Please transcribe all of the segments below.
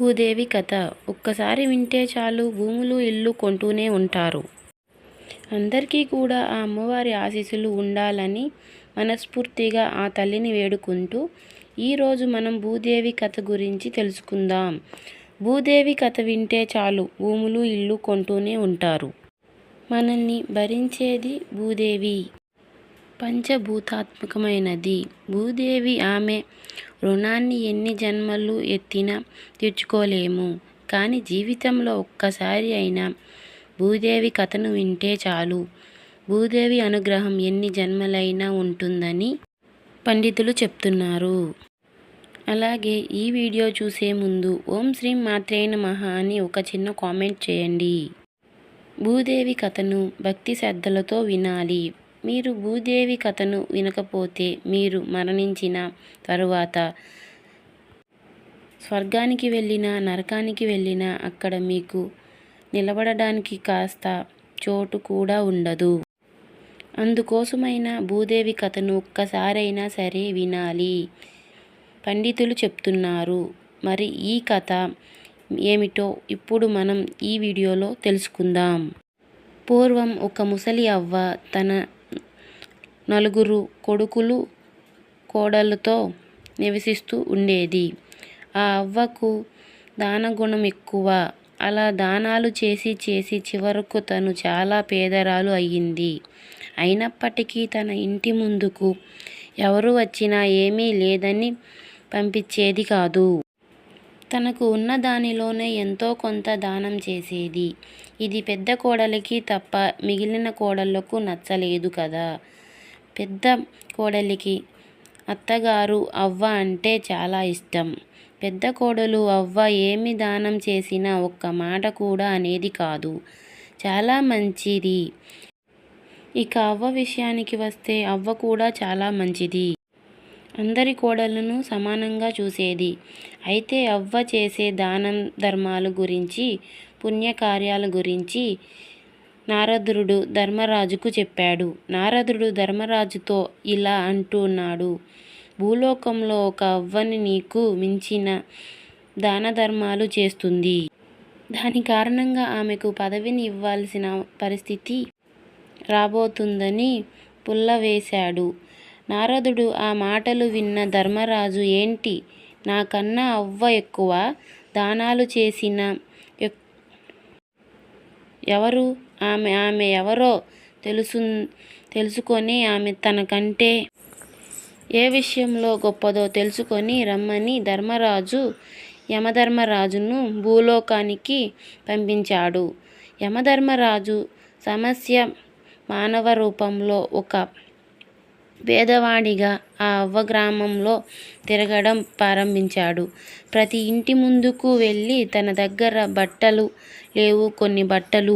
భూదేవి కథ. ఒక్కసారి వింటే చాలు భూములు ఇల్లు కొంటూనే ఉంటారు. అందరికీ కూడా ఆ అమ్మవారి ఆశీస్సులు ఉండాలని మనస్ఫూర్తిగా ఆ తల్లిని వేడుకుంటూ ఈరోజు మనం భూదేవి కథ గురించి తెలుసుకుందాం. భూదేవి కథ వింటే చాలు భూములు ఇల్లు కొంటూనే ఉంటారు. మనల్ని భరించేది భూదేవి. పంచభూతాత్మకమైనది. భూదేవి ఆమె రుణాన్ని ఎన్ని జన్మలు ఎత్తినా తీర్చుకోలేము. కానీ జీవితంలో ఒక్కసారి అయినా భూదేవి కథను వింటే చాలు. భూదేవి అనుగ్రహం ఎన్ని జన్మలైనా ఉంటుందని పండితులు చెప్తున్నారు. అలాగే ఈ వీడియో చూసే ముందు ఓం శ్రీ మాత్రే మహా అని ఒక చిన్న కామెంట్ చేయండి. భూదేవి కథను భక్తి శ్రద్ధలతో వినాలి. మీరు భూదేవి కథను వినకపోతే మీరు మరణించిన తరువాత స్వర్గానికి వెళ్ళినా నరకానికి వెళ్ళినా అక్కడ మీకు నిలబడడానికి కాస్త చోటు కూడా ఉండదు. అందుకోసమైనా భూదేవి కథను ఒక్కసారైనా సరే వినాలి. పండితులు చెప్తున్నారు మరి ఈ కథ ఏమిటో ఇప్పుడు మనం ఈ వీడియోలో తెలుసుకుందాం. పూర్వం ఒక ముసలి అవ్వ తన నలుగురు కొడుకులు కోడళ్ళతో నివసిస్తూ ఉండేది. ఆ అవ్వకు దానగుణం ఎక్కువ. అలా దానాలు చేసి చేసి చివరకు తను చాలా పేదరాలు అయ్యింది. అయినప్పటికీ తన ఇంటి ముందుకు ఎవరు వచ్చినా ఏమీ లేదని పంపించేది కాదు. తనకు ఉన్న దానిలోనే ఎంతో కొంత దానం చేసేది. ఇది పెద్ద కోడలికి తప్ప మిగిలిన కోడళ్ళకు నచ్చలేదు కదా. పెద్ద కోడలికి అత్తగారు అవ్వ అంటే చాలా ఇష్టం. పెద్ద కోడలు అవ్వ ఏమి దానం చేసినా ఒక్క మాట కూడా అనేది కాదు. చాలా మంచిది. ఇక అవ్వ విషయానికి వస్తే అవ్వ కూడా చాలా మంచిది. అందరి కోడలను సమానంగా చూసేది. అయితే అవ్వ చేసే దానం ధర్మాల గురించి పుణ్యకార్యాల గురించి నారదుడు ధర్మరాజుకు చెప్పాడు. నారదుడు ధర్మరాజుతో ఇలా అంటున్నాడు. భూలోకంలో ఒక అవ్వని నీకు మించిన దాన ధర్మాలు చేస్తుంది. దాని కారణంగా ఆమెకు పదవిని ఇవ్వాల్సిన పరిస్థితి రాబోతుందని పుల్లవేశాడు నారదుడు ఆ మాటలు విన్న ధర్మరాజు ఏంటి? నాకన్నా అవ్వ ఎక్కువ? దానాలు చేసిన ఎవరు? ఆమె ఆమె ఎవరో తెలుసు తెలుసుకొని ఆమె తనకంటే ఏ విషయంలో గొప్పదో తెలుసుకొని రమ్మని ధర్మరాజు యమధర్మరాజును భూలోకానికి పంపించాడు. యమధర్మరాజు సమస్య మానవ రూపంలో ఒక పేదవాడిగా ఆ అవ్వ గ్రామంలో తిరగడం ప్రారంభించాడు. ప్రతి ఇంటి ముందుకు వెళ్ళి తన దగ్గర బట్టలు లేవు కొన్ని బట్టలు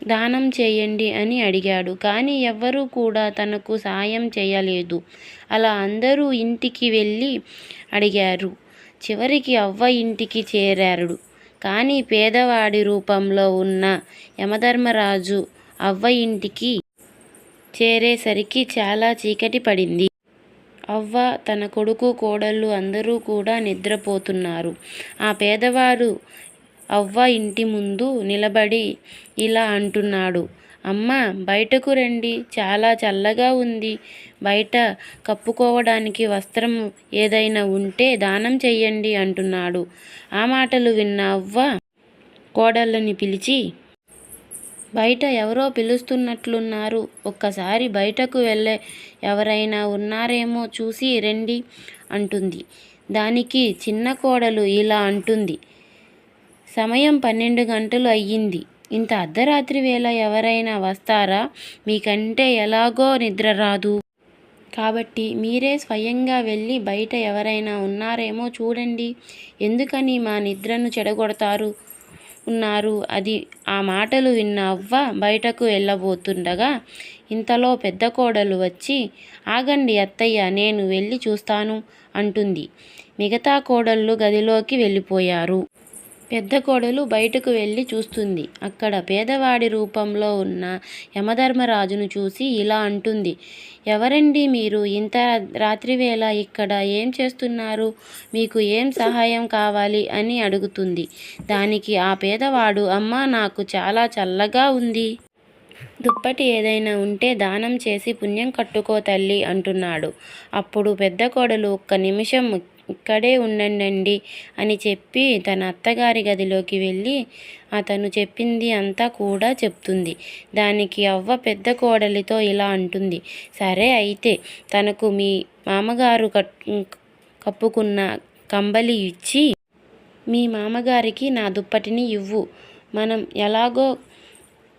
దానం చేయండి అని అడిగాడు. కానీ ఎవ్వరూ కూడా తనకు సాయం చేయలేదు. అలా అందరూ ఇంటికి వెళ్ళి అడిగారు. చివరికి అవ్వ ఇంటికి చేరాడు కానీ పేదవాడి రూపంలో ఉన్న యమధర్మరాజు అవ్వ ఇంటికి చేరేసరికి చాలా చీకటి పడింది. అవ్వ తన కొడుకు కోడళ్ళు అందరూ కూడా నిద్రపోతున్నారు. ఆ పేదవారు అవ్వ ఇంటి ముందు నిలబడి ఇలా అంటున్నాడు. అమ్మ బయటకు రండి. చాలా చల్లగా ఉంది. బయట కప్పుకోవడానికి వస్త్రం ఏదైనా ఉంటే దానం చెయ్యండి అంటున్నాడు. ఆ మాటలు విన్న అవ్వ కోడళ్ళని పిలిచి బయట ఎవరో పిలుస్తున్నట్లున్నారు. ఒక్కసారి బయటకు వెళ్ళే ఎవరైనా ఉన్నారేమో చూసి రండి అంటుంది. దానికి చిన్న కోడలు ఇలా అంటుంది. సమయం పన్నెండు గంటలు అయ్యింది. ఇంత అర్ధరాత్రి వేళ ఎవరైనా వస్తారా? మీకంటే ఎలాగో నిద్ర రాదు. కాబట్టి మీరే స్వయంగా వెళ్ళి బయట ఎవరైనా ఉన్నారేమో చూడండి. ఎందుకని మా నిద్రను చెడగొడతారు? ఉన్నారు. అది ఆ మాటలు విన్న అవ్వ బయటకు వెళ్ళబోతుండగా ఇంతలో పెద్ద కోడలు వచ్చి ఆగండి అత్తయ్య నేను వెళ్ళి చూస్తాను అంటుంది. మిగతా కోడళ్ళు గదిలోకి వెళ్ళిపోయారు. పెద్ద కోడలు బయటకు వెళ్ళి చూస్తుంది. అక్కడ పేదవాడి రూపంలో ఉన్న యమధర్మరాజును చూసి ఇలా అంటుంది. ఎవరండి మీరు? ఇంత రాత్రివేళ ఇక్కడ ఏం చేస్తున్నారు? మీకు ఏం సహాయం కావాలి? అని అడుగుతుంది. దానికి ఆ పేదవాడు అమ్మ నాకు చాలా చల్లగా ఉంది. దుప్పటి ఏదైనా ఉంటే దానం చేసి పుణ్యం కట్టుకో తల్లి అంటున్నాడు. అప్పుడు పెద్ద కోడలు ఒక్క నిమిషం ఇక్కడే ఉండండండి అని చెప్పి తన అత్తగారి గదిలోకి వెళ్ళి అతను చెప్పింది అంతా కూడా చెప్తుంది. దానికి అవ్వ పెద్ద కోడలితో ఇలా అంటుంది. సరే అయితే తనకు మీ మామగారు కప్పుకున్న కంబలి ఇచ్చి మీ మామగారికి నా దుప్పటిని ఇవ్వు. మనం ఎలాగో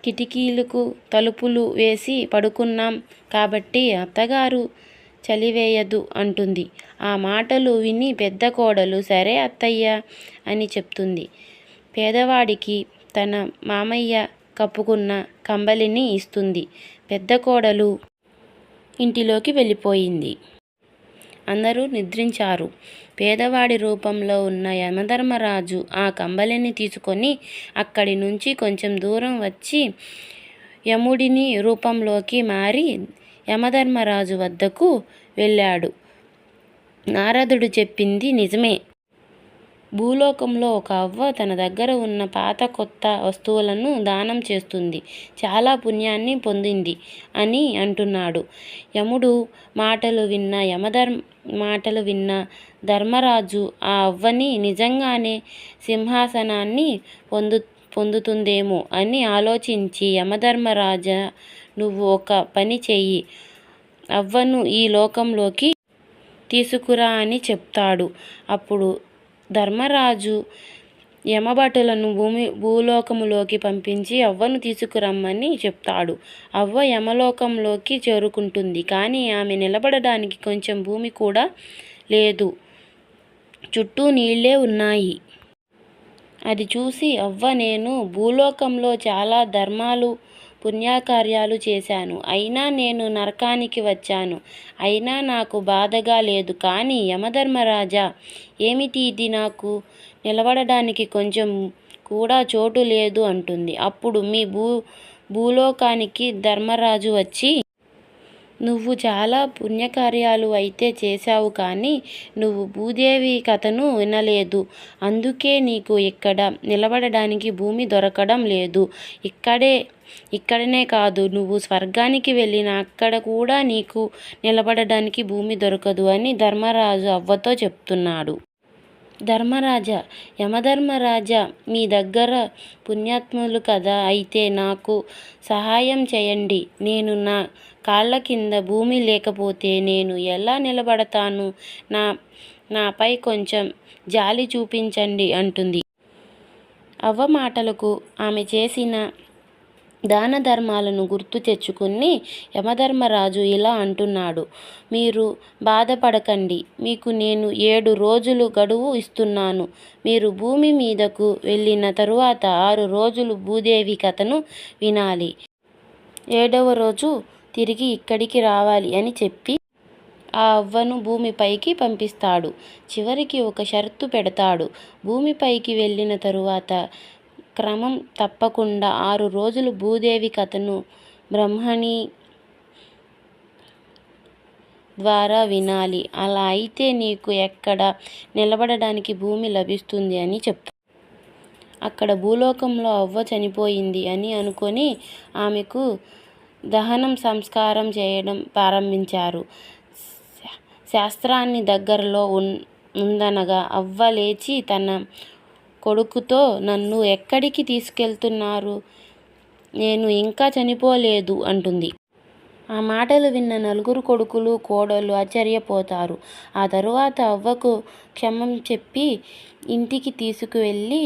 కిటికీలకు తలుపులు వేసి పడుకున్నాం కాబట్టి అత్తగారు చలివేయదు అంటుంది. ఆ మాటలు విని పెద్ద కోడలు సరే అత్తయ్య అని చెప్తుంది. పేదవాడికి తన మామయ్య కప్పుకున్న కంబలిని ఇస్తుంది. పెద్ద కోడలు ఇంటిలోకి వెళ్ళిపోయింది. అందరూ నిద్రించారు. పేదవాడి రూపంలో ఉన్న యమధర్మరాజు ఆ కంబలిని తీసుకొని అక్కడి నుంచి కొంచెం దూరం వచ్చి యముడిని రూపంలోకి మారి యమధర్మరాజు వద్దకు వెళ్ళాడు. నారదుడు చెప్పింది నిజమే. భూలోకంలో ఒక అవ్వ తన దగ్గర ఉన్న పాత కొత్త వస్తువులను దానం చేస్తుంది. చాలా పుణ్యాన్ని పొందింది అని అంటున్నాడు. యముడు మాటలు విన్న యమధర్మ మాటలు విన్న ధర్మరాజు ఆ అవ్వని నిజంగానే సింహాసనాన్ని పొందు పొందుతుందేమో అని ఆలోచించి యమధర్మరాజా నువ్వు ఒక పని చెయ్యి. అవ్వను ఈ లోకంలోకి తీసుకురా అని చెప్తాడు. అప్పుడు ధర్మరాజు యమభటులను భూమి భూలోకములోకి పంపించి అవ్వను తీసుకురమ్మని చెప్తాడు. అవ్వ యమలోకంలోకి చేరుకుంటుంది. కానీ ఆమె నిలబడడానికి కొంచెం భూమి కూడా లేదు. చుట్టూ నీళ్ళే ఉన్నాయి. అది చూసి అవ్వ నేను భూలోకంలో చాలా ధర్మాలు, పుణ్యకార్యాలు చేశాను. అయినా నేను నరకానికి వచ్చాను. అయినా నాకు బాధగా లేదు. కానీ యమధర్మరాజా ఏమిటి ఇది? నాకు నిలబడడానికి కొంచెం కూడా చోటు లేదు అంటుంది. అప్పుడు మీ భూ భూలోకానికి ధర్మరాజు వచ్చి నువ్వు చాలా పుణ్యకార్యాలు అయితే చేశావు కానీ నువ్వు భూదేవి కథను వినలేదు. అందుకే నీకు ఇక్కడ నిలబడడానికి భూమి దొరకడం లేదు. ఇక్కడే ఇక్కడనే కాదు నువ్వు స్వర్గానికి వెళ్ళిన అక్కడ కూడా నీకు నిలబడడానికి భూమి దొరకదు అని ధర్మరాజు అవ్వతో చెప్తున్నాడు. ధర్మరాజా యమధర్మరాజా మీ దగ్గర పుణ్యాత్ములు కదా అయితే నాకు సహాయం చేయండి నేను నా కాళ్ళ కింద భూమి లేకపోతే నేను ఎలా నిలబడతాను? నా నాపై కొంచెం జాలి చూపించండి అంటుంది. అవ్వ మాటలకు ఆమె చేసిన దాన ధర్మాలను గుర్తు తెచ్చుకుని యమధర్మరాజు ఇలా అంటున్నాడు. మీరు బాధపడకండి. మీకు నేను ఏడు రోజులు గడువు ఇస్తున్నాను. మీరు భూమి మీదకు వెళ్ళిన తరువాత ఆరు రోజులు భూదేవి కథను వినాలి. ఏడవ రోజు తిరిగి ఇక్కడికి రావాలి అని చెప్పి ఆ అవ్వను భూమిపైకి పంపిస్తాడు. చివరికి ఒక షరతు పెడతాడు. భూమిపైకి వెళ్ళిన తరువాత క్రమం తప్పకుండా ఆరు రోజులు భూదేవి కథను బ్రహ్మణి ద్వారా వినాలి. అలా అయితే నీకు ఎక్కడ నిలబడడానికి భూమి లభిస్తుంది అని చెప్పు అక్కడ భూలోకంలో అవ్వ చనిపోయింది అని అనుకొని ఆమెకు దహనం సంస్కారం చేయడం ప్రారంభించారు. శాస్త్రాన్ని దగ్గరలో ఉందనగా అవ్వ లేచి తన కొడుకుతో నన్ను ఎక్కడికి తీసుకెళ్తున్నారు? నేను ఇంకా చనిపోలేదు అంటుంది. ఆ మాటలు విన్న నలుగురు కొడుకులు, కోడళ్ళు ఆశ్చర్యపోతారు. ఆ తరువాత అవ్వకు క్షమం చెప్పి ఇంటికి తీసుకువెళ్ళి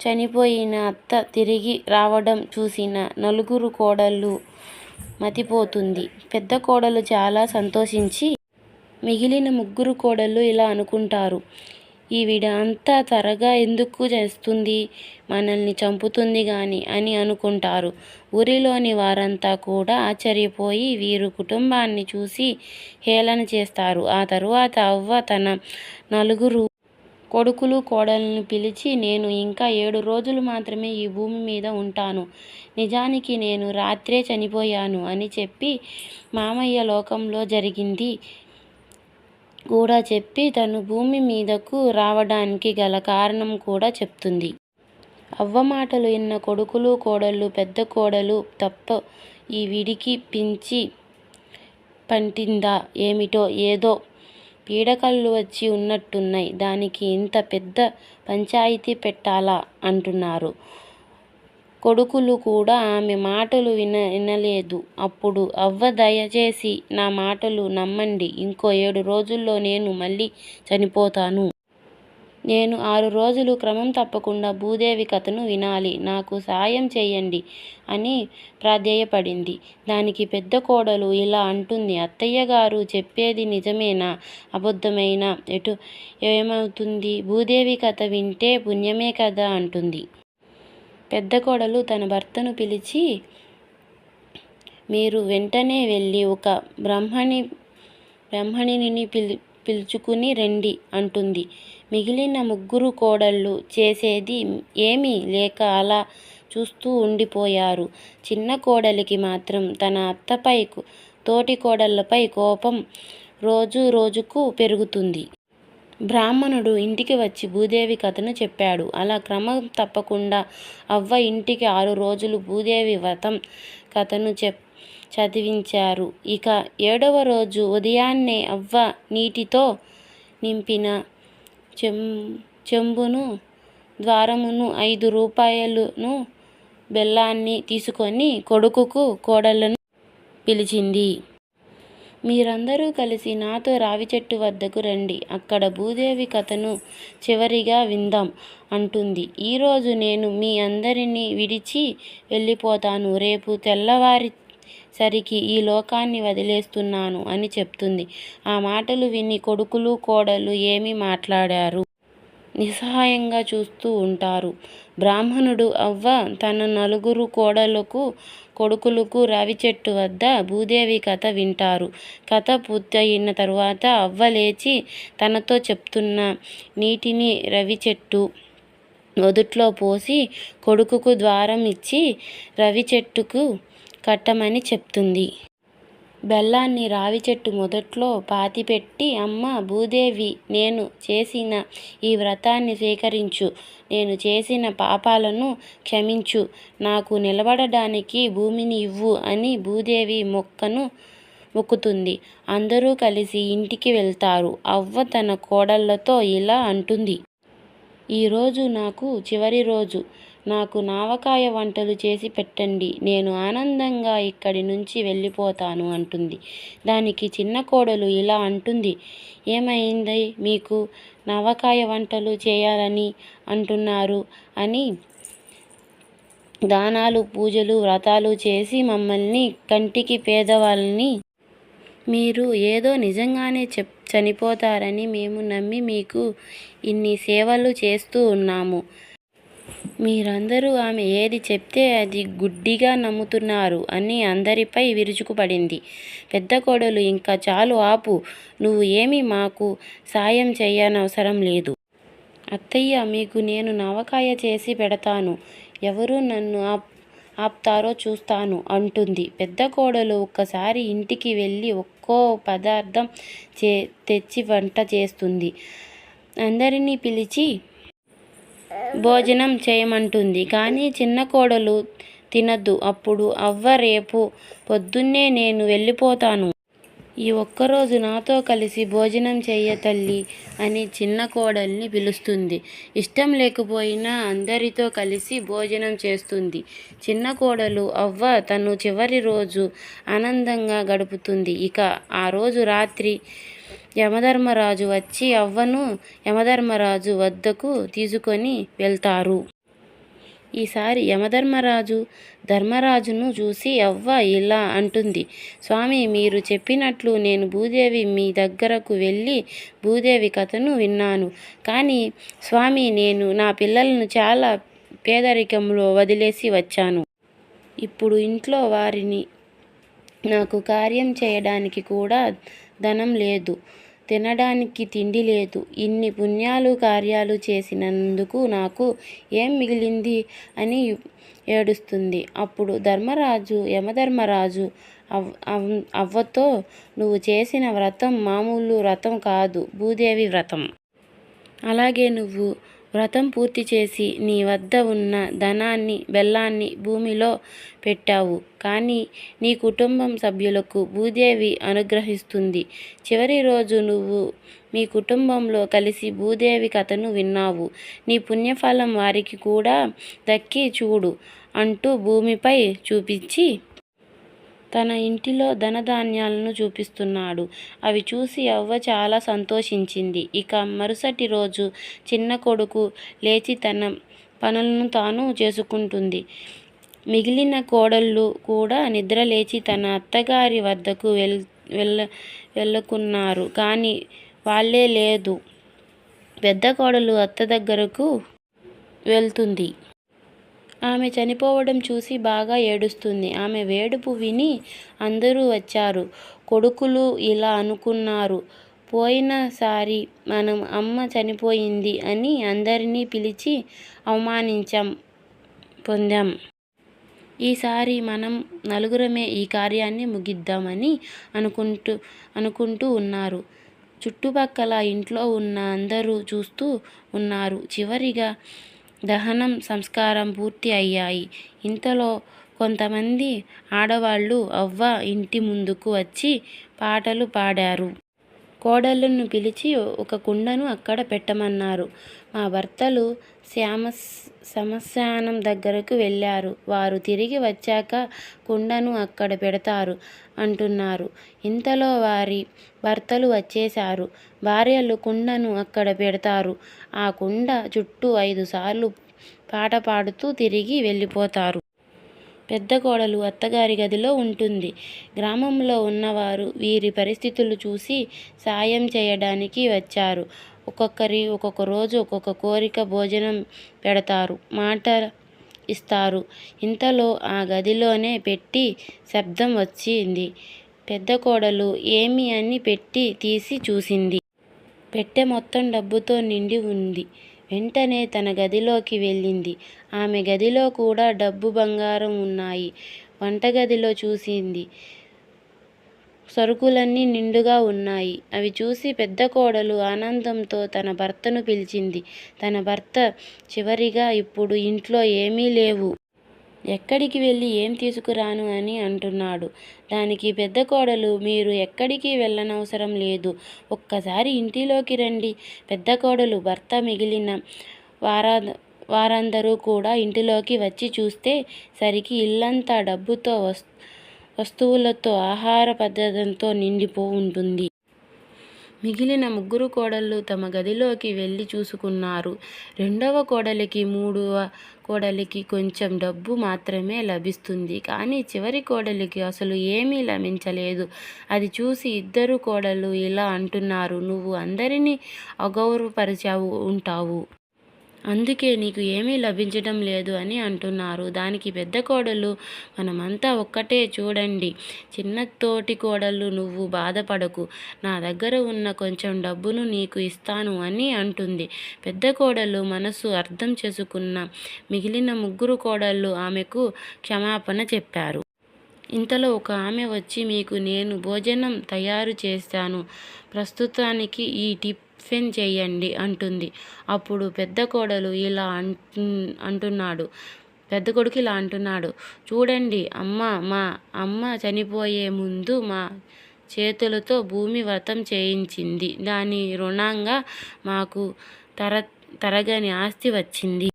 చనిపోయిన అత్త తిరిగి రావడం చూసిన నలుగురు కోడళ్ళు మతిపోతుంది. పెద్ద కోడలు చాలా సంతోషించి మిగిలిన ముగ్గురు కోడళ్ళు ఇలా అనుకుంటారు. ఈవిడ అంతా త్వరగా ఎందుకు చేస్తుంది? మనల్ని చంపుతుంది గాని అని అనుకుంటారు. ఊరిలోని వారంతా కూడా ఆశ్చర్యపోయి వీరు కుటుంబాన్ని చూసి హేళన చేస్తారు. ఆ తరువాత అవ్వ తన నలుగురు కొడుకులు కోడలను పిలిచి నేను ఇంకా ఏడు రోజులు మాత్రమే ఈ భూమి మీద ఉంటాను. నిజానికి నేను రాత్రే చనిపోయాను అని చెప్పి మామయ్య లోకంలో జరిగింది కూడా చెప్పి తను భూమి మీదకు రావడానికి గల కారణం కూడా చెప్తుంది. అవ్వ మాటలు విన్న కొడుకులు కోడళ్ళు పెద్ద కోడలు తప్ప ఈ విడికి పించి పంటిందా ఏమిటో ఏదో పీడకలు వచ్చి ఉన్నట్టున్నాయి దానికి ఇంత పెద్ద పంచాయితీ పెట్టాలా? అంటున్నారు. కొడుకులు కూడా ఆమె మాటలు విన వినలేదు. అప్పుడు అవ్వ దయచేసి నా మాటలు నమ్మండి. ఇంకో ఏడు రోజుల్లో నేను మళ్ళీ చనిపోతాను. నేను ఆరు రోజులు క్రమం తప్పకుండా భూదేవి కథను వినాలి నాకు సాయం చేయండి అని ప్రాధేయపడింది. దానికి పెద్ద కోడలు ఇలా అంటుంది అత్తయ్య గారు చెప్పేది నిజమేనా? అబద్ధమైన? ఎటు ఏమవుతుంది? భూదేవి కథ వింటే పుణ్యమే కదా అంటుంది. పెద్ద కోడలు తన భర్తను పిలిచి మీరు వెంటనే వెళ్ళి ఒక బ్రహ్మణి బ్రహ్మణిని పిలి పిలుచుకుని రండి అంటుంది. మిగిలిన ముగ్గురు కోడళ్ళు చేసేది ఏమీ లేక అలా చూస్తూ ఉండిపోయారు. చిన్న కోడలికి మాత్రం తన అత్తపై తోటి కోడళ్ళపై కోపం రోజు రోజుకు పెరుగుతుంది. బ్రాహ్మణుడు ఇంటికి వచ్చి భూదేవి కథను చెప్పాడు. అలా క్రమం తప్పకుండా అవ్వ ఇంటికి ఆరు రోజులు భూదేవి వ్రతం కథను చెప్ చదివించారు. ఇక ఏడవ రోజు ఉదయాన్నే అవ్వ నీటితో నింపిన చెం చెంబును ద్వారమును ఐదు రూపాయలను బెల్లాన్ని తీసుకొని కొడుకుకు కోడళ్ళను పిలిచింది. మీరందరూ కలిసి నాతో రావి చెట్టు వద్దకు రండి. అక్కడ భూదేవి కథను చివరిగా విందాం అంటుంది. ఈరోజు నేను మీ అందరినీ విడిచి వెళ్ళిపోతాను. రేపు తెల్లవారి సరికి ఈ లోకాన్ని వదిలేస్తున్నాను అని చెప్తుంది. ఆ మాటలు విని కొడుకులు కోడలు ఏమి మాట్లాడారు. నిస్సహాయంగా చూస్తూ ఉంటారు. బ్రాహ్మణుడు అవ్వ తన నలుగురు కోడలకు కొడుకులకు రావి చెట్టు వద్ద భూదేవి కథ వింటారు. కథ పూర్తయిన తరువాత అవ్వ లేచి తనతో చెప్తున్న నీటిని రవి చెట్టు మొదట్లో పోసి కొడుకుకు ద్వారం ఇచ్చి రవి చెట్టుకు కట్టమని చెప్తుంది. బెల్లాన్ని రావి చెట్టు మొదట్లో పాతిపెట్టి అమ్మ భూదేవి నేను చేసిన ఈ వ్రతాన్ని స్వీకరించు. నేను చేసిన పాపాలను క్షమించు. నాకు నిలబడడానికి భూమిని ఇవ్వు అని భూదేవి మొక్కను మొక్కుతుంది. అందరూ కలిసి ఇంటికి వెళ్తారు. అవ్వ తన కోడళ్ళతో ఇలా అంటుంది. ఈరోజు నాకు చివరి రోజు. నాకు నావకాయ వంటలు చేసి పెట్టండి నేను ఆనందంగా ఇక్కడి నుంచి వెళ్ళిపోతాను అంటుంది. దానికి చిన్న కోడలు ఇలా అంటుంది ఏమైంది? మీకు నవకాయ వంటలు చేయాలని అంటున్నారు అని దానాలు పూజలు వ్రతాలు చేసి మమ్మల్ని కంటికి పేదవాళ్ళని మీరు ఏదో నిజంగానే చెప్ చనిపోతారని మేము నమ్మి మీకు ఇన్ని సేవలు చేస్తూ ఉన్నాము. మీరందరూ ఆమె ఏది చెప్తే అది గుడ్డిగా నమ్ముతున్నారు అని అందరిపై విరుచుకుపడింది. పెద్ద కోడలు ఇంకా చాలు ఆపు. నువ్వు ఏమీ మాకు సాయం చేయనవసరం లేదు. అత్తయ్య మీకు నేను నవకాయ చేసి పెడతాను. ఎవరు నన్ను ఆప్ ఆపుతారో చూస్తాను అంటుంది. పెద్ద కోడలు ఒక్కసారి ఇంటికి వెళ్ళి ఒక్కో పదార్థం చే తెచ్చి వంట చేస్తుంది. అందరినీ పిలిచి భోజనం చేయమంటుంది. కానీ చిన్న కోడలు తినద్దు. అప్పుడు అవ్వ రేపు పొద్దున్నే నేను వెళ్ళిపోతాను. ఈ ఒక్కరోజు నాతో కలిసి భోజనం చెయ్య తల్లి అని చిన్న కోడల్ని పిలుస్తుంది. ఇష్టం లేకపోయినా అందరితో కలిసి భోజనం చేస్తుంది. చిన్న కోడలు అవ్వ తను చివరి రోజు ఆనందంగా గడుపుతుంది. ఇక ఆ రోజు రాత్రి యమధర్మరాజు వచ్చి అవ్వను యమధర్మరాజు వద్దకు తీసుకొని వెళ్తారు. ఈసారి యమధర్మరాజు ధర్మరాజును చూసి అవ్వ ఇలా అంటుంది స్వామి మీరు చెప్పినట్లు నేను భూదేవి మీ దగ్గరకు వెళ్ళి భూదేవి కథను విన్నాను. కానీ స్వామి నేను నా పిల్లలను చాలా పేదరికంలో వదిలేసి వచ్చాను. ఇప్పుడు ఇంట్లో వారిని నాకు కార్యం చేయడానికి కూడా ధనం లేదు. తినడానికి తిండి లేదు. ఇన్ని పుణ్యాలు కార్యాలు చేసినందుకు నాకు ఏం మిగిలింది? అని ఏడుస్తుంది. అప్పుడు ధర్మరాజు యమధర్మరాజు అవ్ అవ్- అవ్వతో నువ్వు చేసిన వ్రతం మామూలు వ్రతం కాదు భూదేవి వ్రతం. అలాగే నువ్వు వ్రతం పూర్తి చేసి నీ వద్ద ఉన్న ధనాన్ని బెల్లాన్ని భూమిలో పెట్టావు. కానీ నీ కుటుంబం సభ్యులకు భూదేవి అనుగ్రహిస్తుంది. చివరి రోజు నువ్వు మీ కుటుంబంలో కలిసి భూదేవి కథను విన్నావు. నీ పుణ్యఫలం వారికి కూడా దక్కి చూడు అంటూ భూమిపై చూపించి తన ఇంటిలో ధనధాన్యాలను చూపిస్తున్నాడు. అవి చూసి అవ్వ చాలా సంతోషించింది. ఇక మరుసటి రోజు చిన్న కొడుకు లేచి తన పనులను తాను చేసుకుంటుంది. మిగిలిన కోడళ్ళు కూడా నిద్ర లేచి తన అత్తగారి వద్దకు వెల్ వెళ్ళ వెళ్ళకున్నారు. కానీ వాళ్ళే లేదు. పెద్ద కోడలు అత్త దగ్గరకు వెళ్తుంది. ఆమె చనిపోవడం చూసి బాగా ఏడుస్తుంది. ఆమె వేడుపు విని అందరూ వచ్చారు. కొడుకులు ఇలా అనుకున్నారు. పోయినసారి మనం అమ్మ చనిపోయింది అని అందరినీ పిలిచి అవమానించాం పొందాం. ఈసారి మనం నలుగురమే ఈ కార్యాన్ని ముగిద్దామని అనుకుంటూ అనుకుంటూ ఉన్నారు. చుట్టుపక్కల ఇంట్లో ఉన్న అందరూ చూస్తూ ఉన్నారు. చివరిగా దహనం సంస్కారం పూర్తి అయ్యాయి. ఇంతలో కొంతమంది ఆడవాళ్ళు అవ్వ ఇంటి ముందుకు వచ్చి పాటలు పాడారు. కోడళ్ళను పిలిచి ఒక కుండను అక్కడ పెట్టమన్నారు. మా భర్తలు శ్యామ శ్మశానం దగ్గరకు వెళ్ళారు. వారు తిరిగి వచ్చాక కుండను అక్కడ పెడతారు. అంటున్నారు. ఇంతలో వారి భర్తలు వచ్చేశారు. భార్యలు కుండను అక్కడ పెడతారు. ఆ కుండ చుట్టూ ఐదు సార్లు పాట పాడుతూ తిరిగి వెళ్ళిపోతారు. పెద్ద కోడలు అత్తగారి గదిలో ఉంటుంది. గ్రామంలో ఉన్నవారు వీరి పరిస్థితులు చూసి సాయం చేయడానికి వచ్చారు. ఒక్కొక్కరి ఒక్కొక్క రోజు ఒక్కొక్క కోరిక భోజనం పెడతారు. మాట ఇస్తారు. ఇంతలో ఆ గదిలోనే పెట్టి శబ్దం వచ్చింది. పెద్ద కోడలు ఏమి అని పెట్టి తీసి చూసింది. పెట్టె మొత్తం డబ్బుతో నిండి ఉంది. వెంటనే తన గదిలోకి వెళ్ళింది. ఆమె గదిలో కూడా డబ్బు బంగారం ఉన్నాయి. వంటగదిలో చూసింది. సరుకులన్నీ నిండుగా ఉన్నాయి. అవి చూసి పెద్ద కోడలు ఆనందంతో తన భర్తను పిలిచింది. తన భర్త చివరిగా ఇప్పుడు ఇంట్లో ఏమీ లేవు. ఎక్కడికి వెళ్ళి ఏం తీసుకురాను అని అంటున్నాడు. దానికి పెద్ద కోడలు మీరు ఎక్కడికి వెళ్ళనవసరం లేదు. ఒక్కసారి ఇంటిలోకి రండి పెద్ద కోడలు భర్త మిగిలిన వారా వారందరూ కూడా ఇంటిలోకి వచ్చి చూస్తే సరికి ఇల్లంతా డబ్బుతో వస్తు వస్తువులతో ఆహార పదార్థంతో నిండిపో ఉంటుంది మిగిలిన ముగ్గురు కోడళ్ళు తమ గదిలోకి వెళ్ళి చూసుకున్నారు. రెండవ కోడలికి మూడవ కోడలికి కొంచెం డబ్బు మాత్రమే లభిస్తుంది. కానీ చివరి కోడలికి అసలు ఏమీ లభించలేదు. అది చూసి ఇద్దరు కోడళ్ళు ఇలా అంటున్నారు. నువ్వు అందరినీ అగౌరవపరిచావు ఉంటావు. అందుకే నీకు ఏమీ లభించడం లేదు అని అంటున్నారు. దానికి పెద్ద కోడలు మనమంతా ఒక్కటే చూడండి. చిన్న తోటి కోడలు నువ్వు బాధపడకు. నా దగ్గర ఉన్న కొంచెం డబ్బును నీకు ఇస్తాను అని అంటుంది. పెద్ద కోడలు మనసు అర్థం చేసుకున్న మిగిలిన ముగ్గురు కోడళ్ళు ఆమెకు క్షమాపణ చెప్పారు. ఇంతలో ఒక ఆమె వచ్చి మీకు నేను భోజనం తయారు చేస్తాను. ప్రస్తుతానికి ఈ టిప్ టిఫిన్ చేయండి అంటుంది. అప్పుడు పెద్ద కోడలు ఇలా అంటు అంటున్నాడు. పెద్ద కొడుకు ఇలా అంటున్నాడు. చూడండి అమ్మ మా అమ్మ చనిపోయే ముందు మా చేతులతో భూమి వ్రతం చేయించింది. దాని రుణంగా మాకు తర తరగని ఆస్తి వచ్చింది.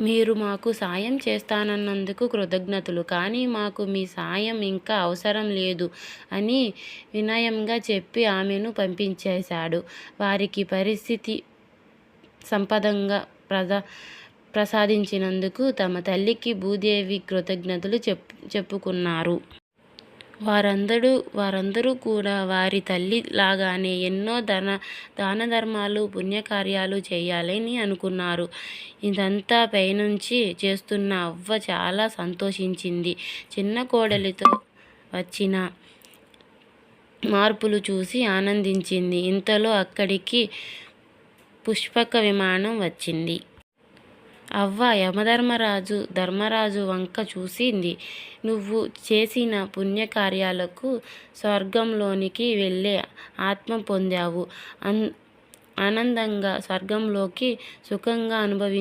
మీరు మాకు సాయం చేస్తానన్నందుకు కృతజ్ఞతలు. కానీ మాకు మీ సాయం ఇంకా అవసరం లేదు అని వినయంగా చెప్పి ఆమెను పంపించేశాడు. వారికి పరిస్థితి సంపదంగా ప్రద ప్రసాదించినందుకు తమ తల్లికి భూదేవి కృతజ్ఞతలు చెప్ చెప్పుకున్నారు. వారందరూ వారందరూ కూడా వారి తల్లి లాగానే ఎన్నో ధన దాన ధర్మాలు పుణ్యకార్యాలు చేయాలని అనుకున్నారు ఇదంతా పైనుంచి చేస్తున్న అవ్వ చాలా సంతోషించింది చిన్న కోడలితో వచ్చిన మార్పులు చూసి ఆనందించింది. ఇంతలో అక్కడికి పుష్పక విమానం వచ్చింది. అవ్వ యమధర్మరాజు ధర్మరాజు వంక చూసింది. నువ్వు చేసిన పుణ్యకార్యాలకు స్వర్గంలోనికి వెళ్ళే ఆత్మ పొందావు. అన్ ఆనందంగా స్వర్గంలోకి సుఖంగా అనుభవించు